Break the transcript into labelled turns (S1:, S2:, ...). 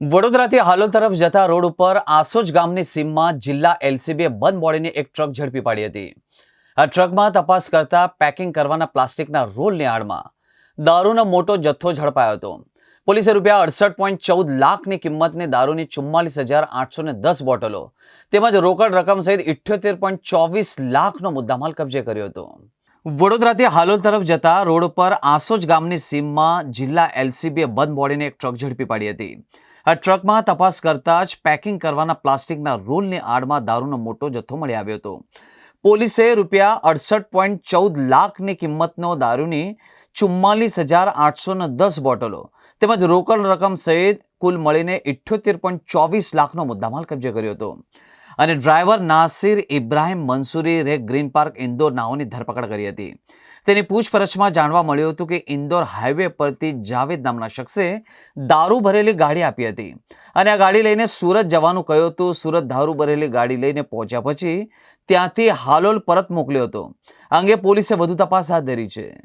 S1: વડોદરાથી હાલોલ તરફ જતા રોડ ઉપર આસોજ ગામની સીમમાં જિલ્લા એલસીબીએ બંધ બોડીની એક ટ્રક ઝડપી પાડી હતી. આ ટ્રકમાં તપાસ કરતા પેકિંગ કરવાના પ્લાસ્ટિકના રોલની આડમાં દારૂનો મોટો જથ્થો ઝડપાયો હતો. પોલીસે રૂપિયા અડસઠ પોઈન્ટ ચૌદ લાખની કિંમતની દારૂની ચુમ્માલીસ હજાર આઠસો ને દસ બોટલો તેમજ રોકડ રકમ સહિત ઇઠ્યોતેર પોઈન્ટ ચોવીસ લાખનો મુદ્દામાલ કબજે કર્યો હતો. વડોદરાથી હાલોલ તરફ જતા રોડ ઉપર આસોજ ગામની સીમમાં જિલ્લા એલસીબીએ બંધ બોડીને એક ટ્રક ઝડપી પાડી હતી. આ ટ્રકમાં તપાસ કરતા જ પેકિંગ કરવાના પ્લાસ્ટિકના રોલની આડમાં દારૂનો મોટો જથ્થો મળી આવ્યો હતો. પોલીસે રૂપિયા અડસઠ પોઈન્ટ ચૌદ લાખની કિંમતનો દારૂની ચુમ્માલીસ હજાર આઠસો દસ બોટલો તેમજ રોકડ રકમ સહિત કુલ મળીને ઇઠ્યોતેર પોઈન્ટ ચોવીસ લાખનો મુદ્દામાલ કબજે કર્યો હતો. અને ડ્રાઈવર નાસિર ઇબ્રાહિમ મંસૂરી રે ગ્રીન પાર્ક ઇન્દોર નાઓની ધરપકડ કરી હતી. તેની પૂછપરછમાં જાણવા મળ્યું હતું કે ઇન્દોર હાઈવે પરથી જાવેદ નામના શખ્સે દારૂ ભરેલી ગાડી આપી હતી. અને આ ગાડી લઈને સુરત જવાનું કહ્યું હતું. સુરત દારૂ ભરેલી ગાડી લઈને પહોંચ્યા પછી ત્યાંથી હાલોલ પરત મોકલ્યો હતો. અંગે પોલીસે વધુ તપાસ હાથ ધરી છે.